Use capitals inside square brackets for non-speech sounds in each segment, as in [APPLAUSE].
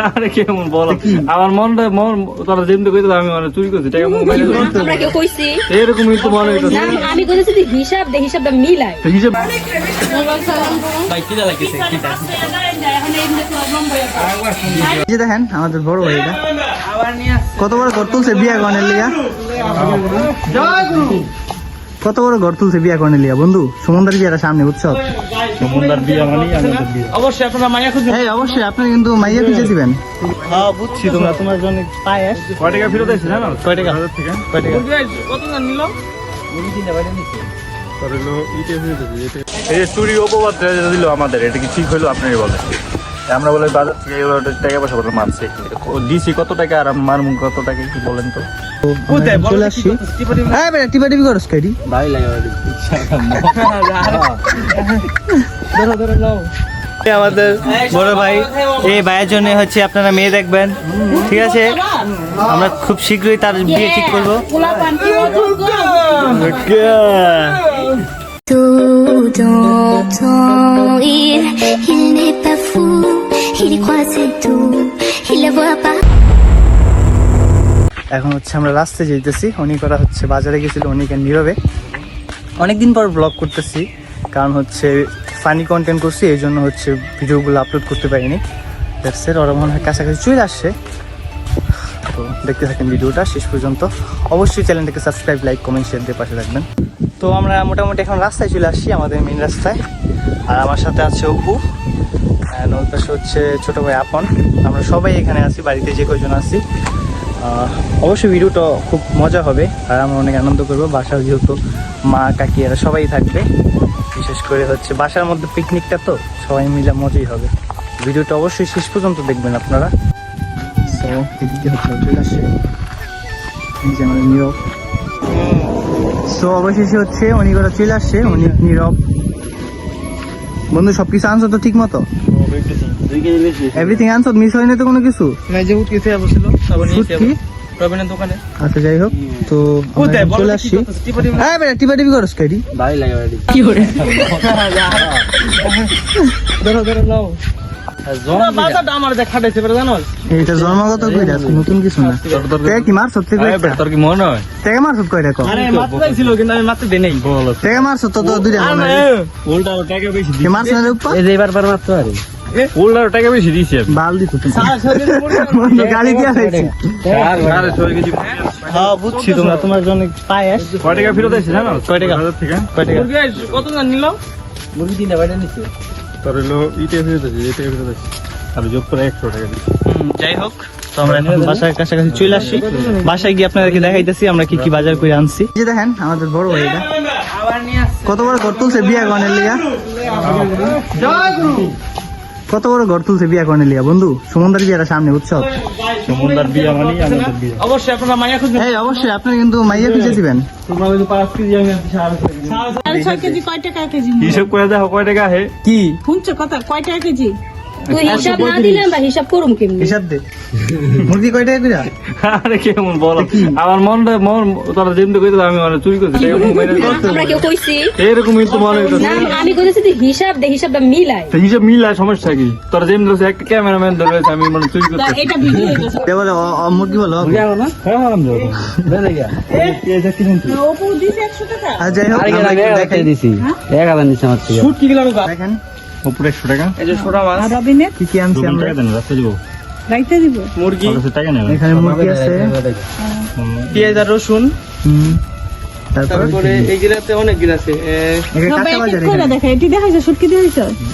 আরে কেমন বলো? আমার মনটা মন তোরা যেমনি কইতে আমি মানে চুরি করছি টাকা মুখ আমরা কেউ কইছি। এরকমই তো মনে হইতো আমি কইছি যে হিসাব দে হিসাবটা মিলাই হিসেব এই যে দেখেন আমাদের বড় ভাইটা কত বড় ঘর তুলছে বিয়া কর্নের লিগা কত বড় ঘর তুলছে বিয়া কর্নের লিগা বন্ধু? সমুদ্রের বিয়াটা সামনে উৎসব সুমনদার বিয়া মানে আমাদের বিয়া। অবশ্যই আপনারা মাইয়া খুঁজে এই অবশ্যই আপনি কিন্তু মাইয়া খুঁজে দিবেন। হ্যাঁ বুঝছি তোমরা। তোমার জন্য পায়েস। কয় টাকা ফেরত আছে জানো? কয় টাকা? হাজার থেকে। কয় টাকা? কত জান নিল? তোর হলো ইটে ফেরত আছে ইটে এই চুরি অপবাদ দিল আমাদের। এটা কি ঠিক হলো? আপনি বলে। আমরা বলে বাজার থেকে টাকা পয়সা করে মারছি? দিছি কত টাকা আর আমি মারমু কত টাকা কি বলেন তো? চলে আসছি। হ্যাঁ বেটা টিপা টিপি করস কাইডি আমাদের বড় ভাই এই ভাইয়ের জন্য হচ্ছে আপনারা মেয়ে দেখবেন। ঠিক আছে? আমরা খুব শীঘ্রই তার বিয়ে ঠিক করব। Tout dans ton il, il n'est pas fou, এখন হচ্ছে আমরা রাস্তায় যেতেছি অনেক ওরা হচ্ছে বাজারে গেছিল অনেক নীরবে। অনেকদিন পর ব্লগ করতেছি কারণ হচ্ছে ফানি কন্টেন্ট করছি এই জন্য হচ্ছে ভিডিওগুলো আপলোড করতে পারিনি। ইট, ওরা মনে হয় কাছাকাছি চলে আসছে। তো দেখতে থাকেন ভিডিওটা শেষ পর্যন্ত। অবশ্যই চ্যানেলটাকে সাবস্ক্রাইব লাইক কমেন্ট শেয়ার দিয়ে পাশে রাখবেন তো আমরা মোটামুটি এখন রাস্তায় চলে আসছি আমাদের মেন রাস্তায়। আর আমার সাথে আছে অপু। ওর পাশে হচ্ছে ছোটো ভাই আপন। আমরা সবাই এখানে আছি, বাড়িতে যে কজন আছি। অবশ্যই ভিডিওটা খুব মজা হবে, আর আমরা অনেক আনন্দ করব। বাসার যেহেতু মা, কাকি এরা সবাই থাকবে। বিশেষ করে হচ্ছে বাসার মধ্যে পিকনিকটা তো সবাই মিলে মজাই হবে। ভিডিওটা অবশ্যই শেষ পর্যন্ত দেখবেন আপনারা। চলে নীরব। সো অবশেষে হচ্ছে উনি করে চলে আসছে উনি নীরব। বন্ধু, সবকিছু আনছো তো ঠিক মতো? এভরিথিং আনছো মিস হয়নি তো কোনো কিছু? শুটকি? দোকানে। আচ্ছা যাই হোক তো চলে আসছি। হ্যাঁ বেটা টিপা করস কাইডি যে এইটা জন্মগত কইরা নতুন কিছু না। তে কি মারছ? তুই কইরা। তোর কি মনে হয়? তেকে মারছ কইরা কো আরে মাত্র ছিল কিন্তু আমি মাত্র দেই নাই। বল। তেকে মারছ? তো তো দুইটা মনে হয়। উল্টা টাকা বেশি কি মারছ না উপর এই এবার বার মাত্র আরে উল্টা টাকা বেশি দিছি আমি। বাল দি তো তুমি গালি দিয়া খাইছি আরে ছয় কেজি হ্যাঁ বুঝছি তোমরা। তোমার জন্য পায়েস। কয় টাকা ফেরত আছে জানো? কয় টাকা? হাজার থেকে কয় টাকা? কত জান নিল? মুরগি তিনটা বাইরে নিচ্ছে তোর হলো ইটে ফেরত আছে ইটে ফেরত আছে আর যোগ করে একশো টাকা দিচ্ছি যাই হোক তো আমরা এখন বাসার কাছাকাছি চলে আসছি বাসায় গিয়ে আপনাদেরকে দেখাইতেছি আমরা কি কি বাজার করে আনছি। যে দেখেন আমাদের বড় ভাই এটা। কত বড় ঘর তুলছে বিয়া গনের লিগা কত বড় ঘর তুলছে বিয়া করে লিয়া? বন্ধু সুমনদার বিয়াটা সামনে উৎসব। সুমনদার বিয়া মানে আমাদের বিয়া। অবশ্যই আপনারা মাইয়া খুঁজবেন। এই অবশ্যই আপনি কিন্তু মাইয়া খুঁজে দিবেন। তোমরা যে পাঁচ কেজি আমি আনছি সাড়ে ছয় কেজি। সাড়ে ছয় কেজি কয় টাকা কেজি? হিসাব করে দেখো কয় টাকা হে কি? শুনছো কথা কয় টাকা কেজি? তুই হিসাব না দিলে আমরা হিসাব করুম কেমনি? হিসাব দে। মুরগি কয় টাকা কইরা আরে কেমন বলো। আমার মনটা মন তোরা যেমনি কইতে আমি মানে চুরি করছি। আমরা কেউ কইছি। এরকমই তো মনে হইতো না আমি কইছি যে হিসাব দে হিসাবটা মিলাই তো হিসাব মিলায় সমস্যা কি? তোরা যেমনি ধরছে একটা ক্যামেরাম্যান ধরে আমি মানে চুরি করছি এটা ভিডিও হইতেছে। কে বলে অ- অ- মুরগি বলো। অপু দিছে একশো টাকা। আর যাই হোক আমরা দেখাই। দিছি। শুট কি গেলাম দেখেন। উপরে একশো টাকা। এই যে মাছ। আর রবিনের? কি কি আনছি আমরা? টাকা দেন রাস্তা দিব। রাইতে দিব? মুরগি। টাকা নেবে। এখানে মুরগি আছে। পেঁয়াজ আর রসুন। হুম। তারপর তারপরে এইগুলাতে অনেক গিল আছে। দেখা এটি দেখাইছো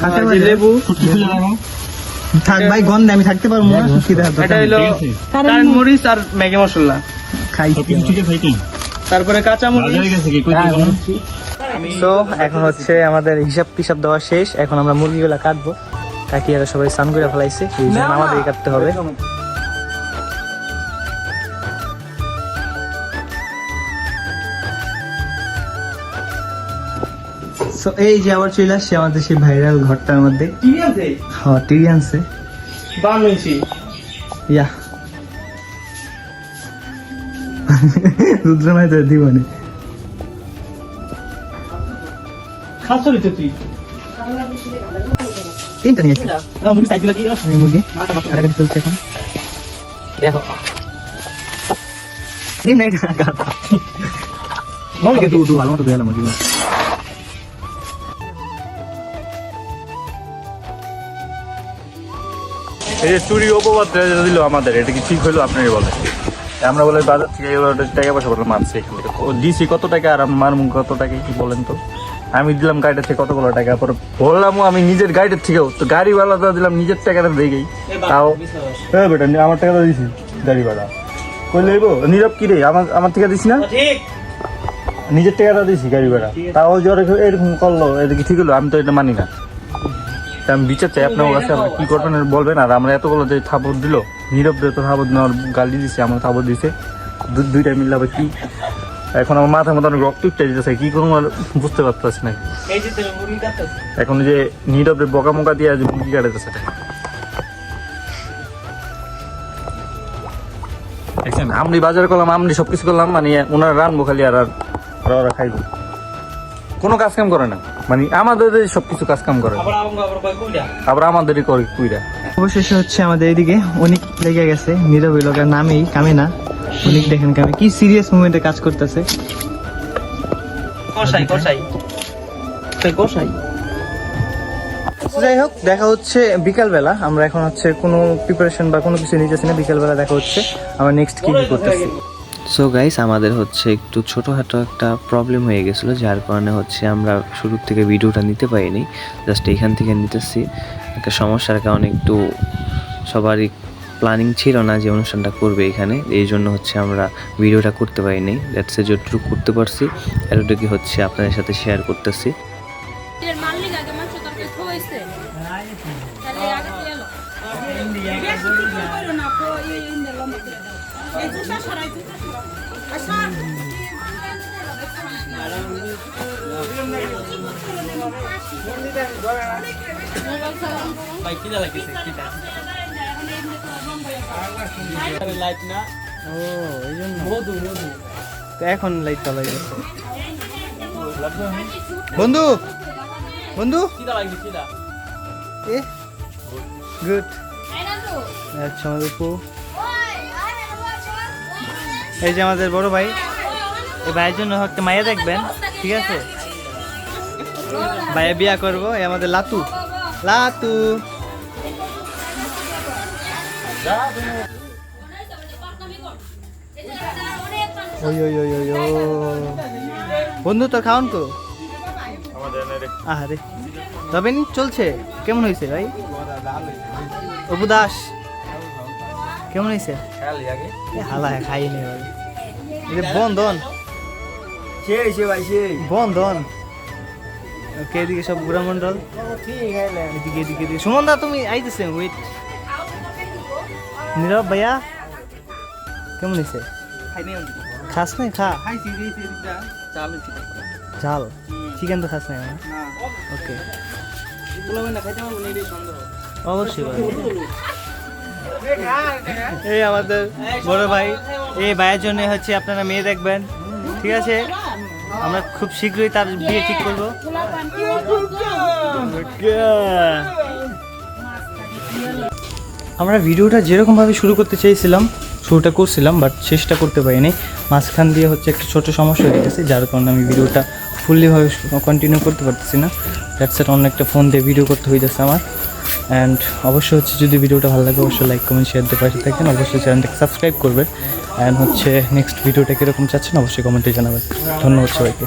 বাজার। লেবু। থাক ভাই গন্ধে আমি থাকতে পারব না কি দেখা এটা হলো কারণ মরিচ আর ম্যাগি মশলা। ঠিক আছে তারপরে কাঁচা মরিচ। তো এখন হচ্ছে আমাদের হিসাব টিসাব দেওয়া শেষ। এখন আমরা মুরগিগুলা কাটবো। কাকিয়ারা সবাই স্নান করে ফেলাইছে। এই জন্য কাটতে হবে। এই যে আবার চলে আসছে আমাদের সেই ভাইরাল ঘরটার মধ্যে। হ্যাঁ ইয়া। [LAUGHS] তো দিবনে। খাসরি তো তুই। তিনটা নিয়েছি এই মুরগি। কাটাকাটি চলছে এখন। ডিম নাই মুরগি দু দু ভালো মতো ধুয়ে এলাম মুরগি এই যে চুরি অপবাদ দিল আমাদের এটা কি ঠিক হইল? আপনারই বলে আমরা বলে বাজার থেকে টাকা পয়সা এখান থেকে। দিছি কত টাকা আর মারমু কত টাকা কি বলেন তো? আমি দিলাম গাড়িটার থেকে কতগুলো টাকা? পরে বললাম আমি নিজের গাড়িটার থেকেও। তো গাড়িওয়ালাটা দিলাম নিজের টাকাটা দেখেই তাও হ্যাঁ বেটা আমার টাকাটা দিছি গাড়ি ভাড়া কই লইব? নীরব কি রে? আমার আমার থেকে দিছি না? ঠিক। নিজের টাকাটা দিছি গাড়ি ভাড়া তাও জ্বর এরকম করল এটা কি ঠিক হলো আমি তো এটা মানি না। আমি বিচার চাই আপনার কাছে আপনি কি করবেন বলবেন? আর আমরা এতগুলো যে থাপড় দিল নীরব তো থাপড় নেওয়ার গালি দিছে আমার থাপড় দিছে। দুইটা মিললে হবে কি? এখন আমার মাথার মধ্যে অনেক রক্ত উঠতে যেতেছে কি করব আর বুঝতে পারতেছি না। এখন যে নীরব বকা মোকা দিয়ে আজ মুরগি কাটাতেছে। দেখছেন আমরি বাজার করলাম আমরি সবকিছু করলাম মানে ওনারা রানবো খালি আর আর ওরা খাইবো। কোনো কাজ কাম করে না। মানে আমাদের সবকিছু কাজ কাম করে। আবার আমাদেরই করে কুইরা। অবশেষে হচ্ছে আমাদের এইদিকে অনেক লেগে গেছে নীরব লোকের নামেই কামে না অনেক দেখেন কামে কি সিরিয়াস মুভমেন্টে কাজ করতেছে? কষাই কষাই কষাই যাই হোক দেখা হচ্ছে বিকাল বেলা আমরা এখন হচ্ছে কোনো প্রিপারেশন বা কোনো কিছু নিতেছি না। বিকাল বেলা দেখা হচ্ছে। আমরা নেক্সট কি কি করতেছি? সো গাইস আমাদের হচ্ছে একটু ছোটোখাটো একটা প্রবলেম হয়ে গেছিল যার কারণে হচ্ছে আমরা শুরুর থেকে ভিডিওটা নিতে পারিনি। জাস্ট এখান থেকে নিতেছি। একটা সমস্যার কারণে একটু সবারই প্ল্যানিং ছিল না যে অনুষ্ঠানটা করবে এখানে। এই জন্য হচ্ছে আমরা ভিডিওটা করতে পারিনি। দ্যাটসে যতটুকু করতে পারছি এতটুকু হচ্ছে আপনাদের সাথে শেয়ার করতেছি। ভাই কি লাগছে লাইট না ও এই জন্য মধু মধু এখন লাইট চালা গেছে বন্ধু বন্ধু এ গুড আচ্ছা আমাদের পু এই যে আমাদের বড় ভাই এই ভাইয়ের জন্য একটা মায়া দেখবেন ঠিক আছে ভাইয়া বিয়া করব এই আমাদের লাতু লাতু বন্ধু, তোর খাওয়ান কো আরে তবে চলছে। কেমন হয়েছে ভাই? অপু দাস, কেমন হয়েছে? হালা খাই নি ভাই। এই যে বন্ধন বন্ধন ওকে, এদিকে সব বুড়া মন্ডল। এদিকে এদিকে সুমন দা, তুমি আইতেছে ওয়েট নীরব ভাইয়া কেমন হয়েছে খাস নাই খা। ঝাল চিকেন তো খাস নাই ওকে। অবশ্যই ভাই এই আমাদের বড় ভাই এই ভাইয়ের জন্য হচ্ছে আপনারা মেয়ে দেখবেন ঠিক আছে? আমরা খুব শীঘ্রই তার বিয়ে ঠিক করব। আমরা ভিডিওটা যেরকমভাবে শুরু করতে চেয়েছিলাম, শুরুটা করছিলাম বাট শেষটা করতে পারিনি। মাঝখান দিয়ে হচ্ছে একটা ছোট সমস্যা হয়ে গেছে, যার কারণে আমি ভিডিওটা ফুললিভাবে কন্টিনিউ করতে পারতেছি না। দ্যাটস এট অন্য একটা ফোন দিয়ে ভিডিও করতে যাচ্ছে আমার। অ্যান্ড অবশ্যই হচ্ছে যদি ভিডিওটা ভালো লাগে, অবশ্যই লাইক কমেন্ট শেয়ার দিয়ে পাশে থাকবেন। অবশ্যই চ্যানেলটাকে সাবস্ক্রাইব করবেন। অ্যান্ড হচ্ছে নেক্সট ভিডিওটা কীরকম চাচ্ছেন, অবশ্যই কমেন্টে জানাবেন। ধন্যবাদ সবাইকে।